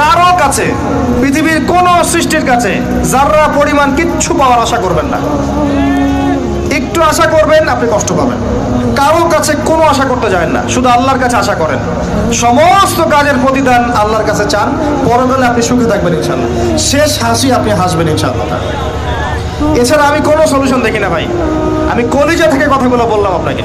কারও কাছে, পৃথিবীর কোন সৃষ্টির কাছে যারা পরিমাণ কিচ্ছু পাওয়ার আশা করবেন না। একটু আশা করবেন, আপনি কষ্ট পাবেন। কারও কাছে কোনো আশা করতে যাবেন না, শুধু আল্লাহর কাছে আশা করেন। সমস্ত কাজের প্রতিদান আল্লাহর কাছে চান পরকালে আপনি সুখে থাকবেন ইনশাল্লাহ শেষ হাসি আপনি হাসবেন ইনশাল্লাহ এছাড়া আমি কোনো সলিউশন দেখি না ভাই। আমি কলিজা থেকে কথাগুলো বললাম আপনাকে।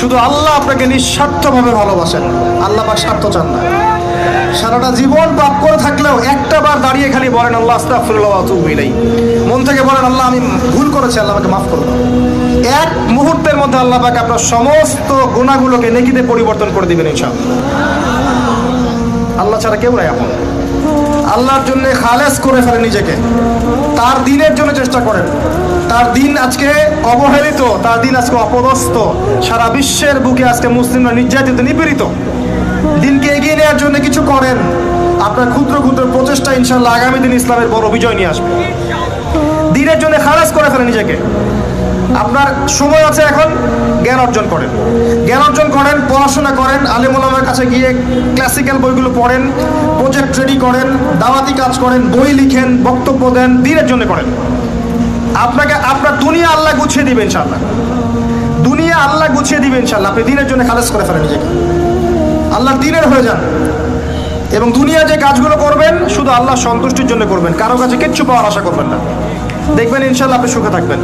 শুধু আল্লাহ আপনাকে নিঃস্বার্থভাবে ভালোবাসেন। আল্লাহ পাক স্বার্থ চান না। সারাটা জীবন পাপ করে থাকলেও একটা বার দাঁড়িয়ে খালি বলেন, আল্লাহ ইলাইহি। মন থেকে বলেন, আল্লাহ, আমি ভুল করেছি, আল্লাহ আমাকে মাফ করুন এক মুহূর্তের মধ্যে আল্লাহ পাক আপনার সমস্ত গুণাগুলোকে নেকিতে পরিবর্তন করে দিবেন ইনশাআল্লাহ। আল্লাহ ছাড়া কেউ নাই আপন। আল্লাহর জন্য খালেস করে ফেলে নিজেকে। তার দিনের জন্য চেষ্টা করেন। তার দিন আজকে অবহেলিত, তার দিন আজকে অপদস্থ। সারা বিশ্বের বুকে আজকে মুসলিমরা নির্যাতিত, নিপীড়িত। দিনকে এগিয়ে নেওয়ার জন্য কিছু করেন। আপনার ক্ষুদ্র ক্ষুদ্র প্রচেষ্টা ইনশাল্লাহ আগামী দিন ইসলামের বড় বিজয় নিয়ে আসবে। দিনের জন্য খালাস করে ফেলে নিজেকে। আপনার সময় আছে এখন, জ্ঞান অর্জন করেন। জ্ঞান অর্জন করেন, পড়াশোনা করেন আলেমুলামের কাছে গিয়ে ক্লাসিক্যাল বইগুলো পড়েন প্রজেক্ট রেডি করেন, দাওয়াতি কাজ করেন, বই লিখেন, বক্তব্য দেন, দিনের জন্য করেন। আপনাকে, আপনার দুনিয়া আল্লাহ গুছিয়ে দিবেন ইনশাল্লাহ দুনিয়া আল্লাহ গুছিয়ে দিবেন ইনশাল্লাহ আপনি দিনের জন্য খালাস করে ফেলেন নিজেকে। আল্লাহ দিনের হয়ে যান। এবং দুনিয়া যে কাজগুলো করবেন, শুধু আল্লাহ সন্তুষ্টির জন্য করবেন। কারও কাছে কিচ্ছু পাওয়ার আশা করবেন না। দেখবেন ইনশাল্লাহ আপনি সুখে থাকবেন